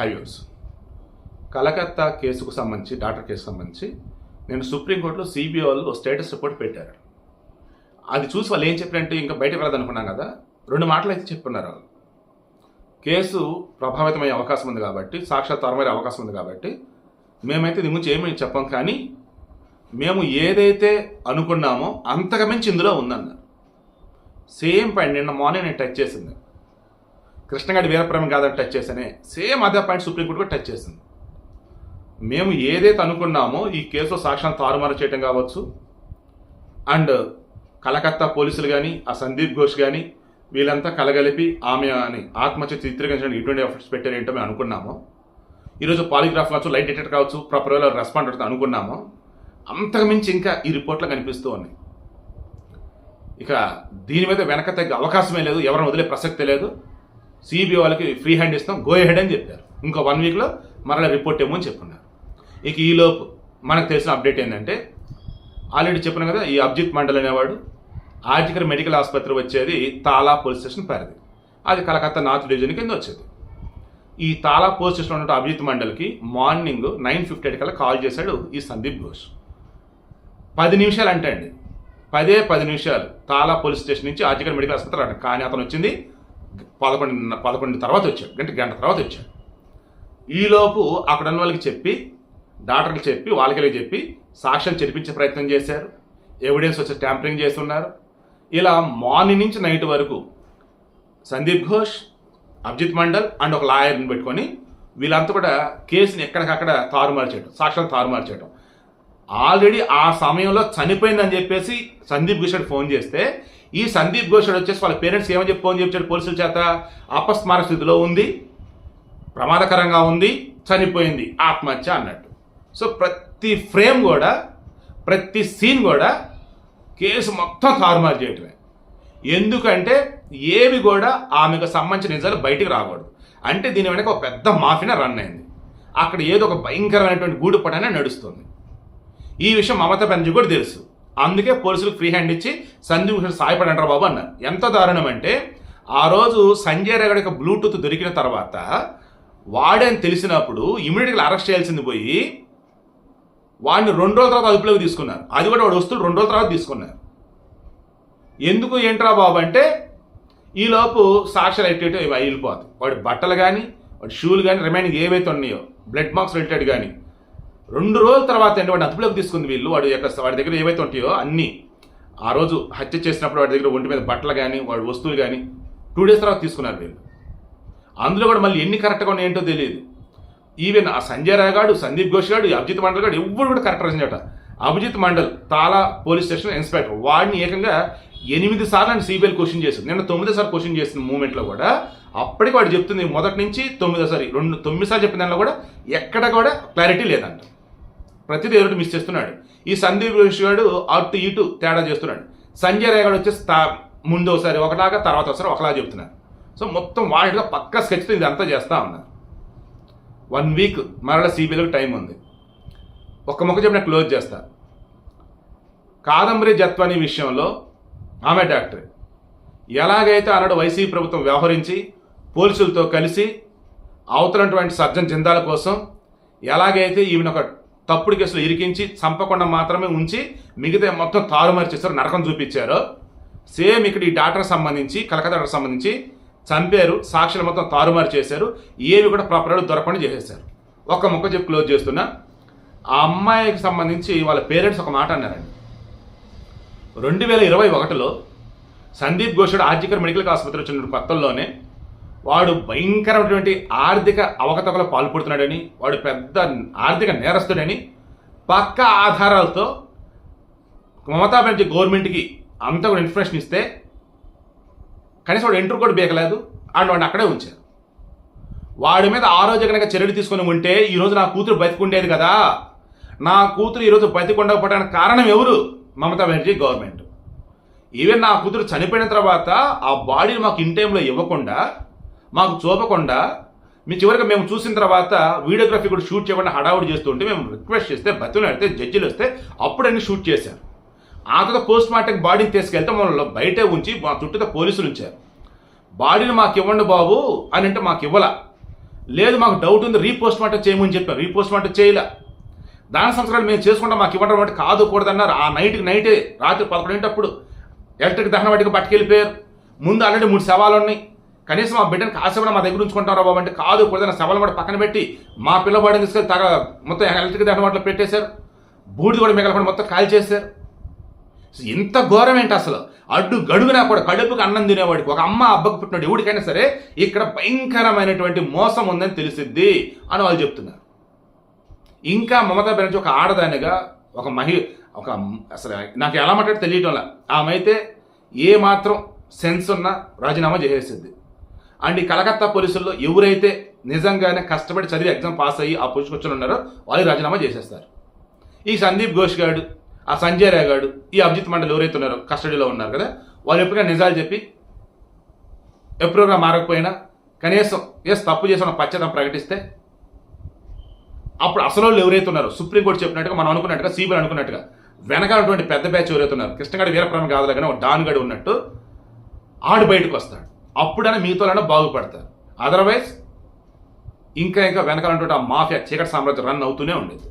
Highways Calcutta కేసుకు సంబంధించి doctor కేసుకు సంబంధించి నేను సుప్రీంకోర్టులో సిబిఐ వాళ్ళు స్టేటస్ రిపోర్ట్ పెట్టారు. అది చూసి వాళ్ళు ఏం చెప్పారంటే ఇంకా బయటకు వెళ్ళదనుకున్నాం కదా రెండు మాటలు అయితే చెప్పున్నారు వాళ్ళు. కేసు ప్రభావితమయ్యే అవకాశం ఉంది కాబట్టి సాక్షాత్తరమయ్యే అవకాశం ఉంది కాబట్టి మేమైతే దీని గురించి ఏమీ చెప్పం కానీ మేము ఏదైతే అనుకున్నామో అంతకమించి ఇందులో ఉందన్నారు. సేమ్ పాయింట్ నిన్న మార్నింగ్ నేను టచ్ చేసింది. కృష్ణగాడి వీరప్రేమ కాదని టచ్ చేశానే సేమ్ అదే పాయింట్ సుప్రీంకోర్టు కూడా టచ్ చేసింది. మేము ఏదైతే అనుకున్నామో ఈ కేసులో సాక్ష్యాన్ని తారుమారు చేయడం కావచ్చు. అండ్ కలకత్తా పోలీసులు కానీ ఆ సందీప్ ఘోష్ కానీ వీళ్ళంతా కలగలిపి ఆమె అని ఆత్మహత్య చిత్రీకరించడానికి ఎటువంటి ఎఫర్ట్స్ పెట్టారు ఏంటో మేము అనుకున్నాము. ఈరోజు పాలిగ్రాఫ్ కావచ్చు లైట్ డిటెక్టర్ కావచ్చు ప్రాపర్ వేలో రెస్పాండ్ అవుతుంది అనుకున్నాము అంతకుమించి ఇంకా ఈ రిపోర్ట్లో కనిపిస్తూ ఉన్నాయి. ఇక దీని మీద వెనక తగ్గే అవకాశమే లేదు ఎవరిని వదిలే ప్రసక్తే లేదు. సిబిఐ వాళ్ళకి ఫ్రీ హ్యాండ్ ఇస్తాం గో హెడ్ అని చెప్పారు. ఇంకో వన్ వీక్లో మరలా రిపోర్ట్ ఏమో అని చెప్పున్నారు. ఇక ఈలోపు మనకు తెలిసిన అప్డేట్ ఏంటంటే ఆల్రెడీ చెప్పిన కదా ఈ అబ్జిత్ మండల్ అనేవాడు ఆర్జికర్ మెడికల్ ఆసుపత్రి వచ్చేది తాలా పోలీస్ స్టేషన్ పరిధి. అది కలకత్తా నార్త్ డివిజన్ కింద వచ్చేది. ఈ తాలా పోలీస్ స్టేషన్ ఉన్న అభిజిత్ మండల్కి మార్నింగ్ నైన్ ఫిఫ్టీ ఎయిట్ కల్లా కాల్ చేశాడు ఈ సందీప్ ఘోష్. పది నిమిషాలు అంటే అండి పదే పది నిమిషాలు తాలా పోలీస్ స్టేషన్ నుంచి ఆర్టికల్ మెడికల్ ఆసుపత్రి అంట కానీ అతను వచ్చింది పదకొండు పదకొండు తర్వాత వచ్చాడు గంట గంట తర్వాత వచ్చాడు. ఈలోపు అక్కడ ఉన్న వాళ్ళకి చెప్పి డాక్టర్కి చెప్పి వాళ్ళకి చెప్పి సాక్ష్యం చెరిపించే ప్రయత్నం చేశారు. ఎవిడెన్స్ వచ్చి ట్యాంపరింగ్ చేస్తున్నారు. ఇలా మార్నింగ్ నుంచి నైట్ వరకు సందీప్ ఘోష్ అభిజిత్ మండల్ అండ్ ఒక లాయర్ని పెట్టుకొని వీళ్ళంతా కూడా కేసుని ఎక్కడికక్కడ తారుమారు చేయడం సాక్ష్యాలు తారుమారు చేయడం ఆల్రెడీ ఆ సమయంలో చనిపోయిందని చెప్పేసి సందీప్ ఘోష్ ఫోన్ చేస్తే ఈ సందీప్ ఘోష్ వచ్చేసి వాళ్ళ పేరెంట్స్ ఏమని చెప్పి ఫోన్ చెప్పాడు పోలీసుల చేత అపస్మారక స్థితిలో ఉంది ప్రమాదకరంగా ఉంది చనిపోయింది ఆత్మహత్య అన్నట్టు. సో ప్రతి ఫ్రేమ్ కూడా ప్రతి సీన్ కూడా కేసు మొత్తం తారుమారు చేయటమే. ఎందుకంటే ఏవి కూడా ఆమెకు సంబంధించిన నిజాలు బయటికి రాకూడదు. అంటే దీని వెనక ఒక పెద్ద మాఫీన రన్ అయింది. అక్కడ ఏదో ఒక భయంకరమైనటువంటి గూడుపడనే నడుస్తుంది. ఈ విషయం మమతా బెనర్జీ కూడా తెలుసు. అందుకే పోలీసులకు ఫ్రీ హ్యాండ్ ఇచ్చి సందీప్ భూషణ్ సాయపడంటారు బాబు అన్నారు. ఎంత దారుణం అంటే ఆ రోజు సంజయ్ రెగడికి బ్లూటూత్ దొరికిన తర్వాత వాడని తెలిసినప్పుడు ఇమీడియట్గా అరెస్ట్ చేయాల్సింది పోయి వాడిని రెండు రోజుల తర్వాత అదుపులోకి తీసుకున్నారు. అది కూడా వాడు వస్తువులు రెండు రోజుల తర్వాత తీసుకున్నారు. ఎందుకు ఏంట్రా బాబు అంటే ఈలోపు సాక్షులు ఎట్టి ఇవి అయిపోతాయి. వాడి బట్టలు కానీ వాడి షూలు కానీ రిమైనింగ్ ఏవైతే ఉన్నాయో బ్లడ్ మార్క్స్ రిలేటెడ్ కానీ రెండు రోజుల తర్వాత ఏంటి వాడిని అదుపులోకి తీసుకుంది వీళ్ళు. వాడి యొక్క వాడి దగ్గర ఏవైతే ఉంటాయో అన్నీ ఆ రోజు హత్య చేసినప్పుడు వాడి దగ్గర ఒంటి మీద బట్టలు కానీ వాడి వస్తువులు కానీ టూ డేస్ తర్వాత తీసుకున్నారు వీళ్ళు. అందులో కూడా మళ్ళీ ఎన్ని కరెక్ట్గా ఉన్నాయో ఏంటో తెలియదు. ఈవెన్ ఆ సంజయ్ రాయ్ గాడు సందీప్ ఘోష్ గాడు అభిజిత్ మండల్ గాడు ఎవ్వరు కూడా కరెక్ట్ రాసిందట అభిజిత్ మండల్ తాలా పోలీస్ స్టేషన్ ఇన్స్పెక్టర్ వాడిని ఏకంగా ఎనిమిది సార్లు అని సిబిఐ క్వశ్చన్ చేసింది. నేను తొమ్మిది సార్లు క్వశ్చన్ చేసిన మూమెంట్లో కూడా అప్పటికి వాడు చెప్తుంది మొదటి నుంచి తొమ్మిదో సారి రెండు తొమ్మిది సార్లు చెప్పిన దానిలో కూడా ఎక్కడ కూడా క్లారిటీ లేదంట. ప్రతిదీ ఎవరు మిస్ చేస్తున్నాడు. ఈ సందీప్ గాడు అటు ఇటు తేడా చేస్తున్నాడు. సంజయ్ రాయ్ గారు వచ్చేసి తా- ముందు ఒకసారి ఒకలాగా తర్వాత ఒకసారి ఒకలాగా చెప్తున్నారు సో మొత్తం వాటిలో పక్క స్కెచ్తో ఇదంతా చేస్తా ఉన్నారు. వన్ వీక్ మరలా సిబిఐలకు టైం ఉంది. ఒక్క మొక్క చెప్పిన క్లోజ్ చేస్తా. కాదంబరి జత్వాని విషయంలో ఆమె డాక్టర్. ఎలాగైతే ఆనాడు వైసీపీ ప్రభుత్వం వ్యవహరించి పోలీసులతో కలిసి అవతలటువంటి సర్జన్ జిందాల కోసం ఎలాగైతే ఈమెను ఒక తప్పుడు కేసులు ఇరికించి చంపకుండా మాత్రమే ఉంచి మిగతా మొత్తం తారుమారు చేశారు నరకం చూపించారు. సేమ్ ఇక్కడ ఈ డాక్టర్ సంబంధించి కలకత్తా డాక్టర్ సంబంధించి చంపారు సాక్షులు మొత్తం తారుమారు చేశారు ఏవి కూడా ప్రాపర్గా దొరకకుండా చేసేసారు ఒక్క ముక్క చెప్పి క్లోజ్ చేస్తున్నా. ఆ అమ్మాయికి సంబంధించి వాళ్ళ పేరెంట్స్ ఒక మాట అన్నారండి. రెండు వేల ఇరవై ఒకటిలో సందీప్ ఘోషుడు ఆర్జికర్ మెడికల్ ఆసుపత్రి వచ్చిన కొత్తల్లోనే వాడు భయంకరమైనటువంటి ఆర్థిక అవకతవకలు పాల్పడుతున్నాడని వాడు పెద్ద ఆర్థిక నేరస్తుడని పక్క ఆధారాలతో మమతా బెనర్జీ గవర్నమెంట్కి అంత కూడా ఇన్ఫర్మేషన్ ఇస్తే కనీసం వాడు ఎంట్రీ కూడా బీకలేదు అండ్ వాడిని అక్కడే ఉంచారు. వాడి మీద ఆ రోజు కనుక చర్యలు తీసుకొని ఉంటే ఈరోజు నా కూతురు బతికుండేది కదా. నా కూతురు ఈరోజు బతికుండకపోవడానికి కారణం ఎవరు? మమతా బెనర్జీ గవర్నమెంట్. ఈవెన్ నా కూతురు చనిపోయిన తర్వాత ఆ బాడీని మాకు ఇన్ టైంలో ఇవ్వకుండా మాకు చూపకుండా మీ చివరికి మేము చూసిన తర్వాత వీడియోగ్రఫీ కూడా షూట్ చేయకుండా హడావుడి చేస్తుంటే మేము రిక్వెస్ట్ చేస్తే బతులు జడ్జిలు వస్తే అప్పుడన్నీ షూట్ చేశారు. ఆ తర్వాత పోస్ట్ మార్టం బాడీని తీసుకెళ్తే మమ్మల్ని బయటే ఉంచి మా చుట్టూ పోలీసులు ఉంచారు. బాడీని మాకు ఇవ్వండి బాబు అని అంటే మాకు ఇవ్వాల. లేదు మాకు డౌట్ ఉంది రీపోస్ట్ మార్టం చేయమని చెప్పారు. రీపోస్ట్ మార్టం చేయలే. దాని సంవత్సరాలు మేము చేసుకుంటాం మాకు ఇవ్వడం అంటే కాదు కూడదన్నారు ఆ నైట్కి నైటే రాత్రి పదకొండింటప్పుడు ఎలక్ట్రిక్ దహన వాటికి పట్టుకెళ్ళిపోయారు. ముందు ఆల్రెడీ మూడు సవాలు ఉన్నాయి కనీసం మా బిడ్డను కూడా మా దగ్గర ఉంచుకుంటారా బాబు అంటే కాదు కూడదన్న సవాలు కూడా పక్కన పెట్టి మా పిల్లవాడిని తీసుకెళ్ళి తగ మొత్తం ఎలక్ట్రిక్ దాని వాటిలో పెట్టేశారు. బూడిద కూడా మిగలకుండా మొత్తం కాల్ చేశారు. ఇంత ఘోరం ఏంటి అసలు? అడ్డు గడుగునా కూడా కడుపుకి అన్నం తినేవాడికి. ఒక అమ్మ అబ్బకు పుట్టినాడు ఎవడికైనా సరే ఇక్కడ భయంకరమైనటువంటి మోసం ఉందని తెలిసిద్ది అని వాళ్ళు చెప్తున్నారు. ఇంకా మమతా బెనర్జీ ఒక ఆడదానిగా ఒక మహి ఒక అసలు నాకు ఎలా మాట్లాడి తెలియటంలా. ఆమె అయితే ఏ మాత్రం సెన్స్ ఉన్నా రాజీనామా చేసేసింది. అండ్ ఈ కలకత్తా పోలీసుల్లో ఎవరైతే నిజంగానే కష్టపడి చదివి ఎగ్జామ్ పాస్ అయ్యి ఆ పొజిషన్ వచ్చి ఉన్నారో వాళ్ళు రాజీనామా చేసేస్తారు. ఈ సందీప్ ఘోష్ గాడు ఆ సంజయ్ రాయ్ గాడు ఈ అభిజిత్ మండలి ఎవరైతే ఉన్నారో కస్టడీలో ఉన్నారు కదా వాళ్ళు ఎప్పుడైనా నిజాలు చెప్పి ఎప్పుడుగా మారకపోయినా కనీసం ఎస్ తప్పు చేసిన పశ్చాత్తాపం ప్రకటిస్తే అప్పుడు అసలు వాళ్ళు ఎవరైతే ఉన్నారో సుప్రీంకోర్టు చెప్పినట్టుగా మనం అనుకున్నట్టుగా సిబిఐ అనుకున్నట్టుగా వెనకాలటువంటి పెద్ద బ్యాచ్ ఎవరైతే ఉన్నారు కృష్ణగాడి వీరప్రమ కాదు కానీ ఒక డాన్ ఉన్నట్టు ఆడు బయటకు వస్తాడు. అప్పుడైనా మీతోనైనా బాగుపడతారు అదర్వైజ్ ఇంకా ఇంకా వెనకాలంటే ఆ మాఫియా చీకటి సామ్రాజ్యం రన్ అవుతూనే ఉండేది.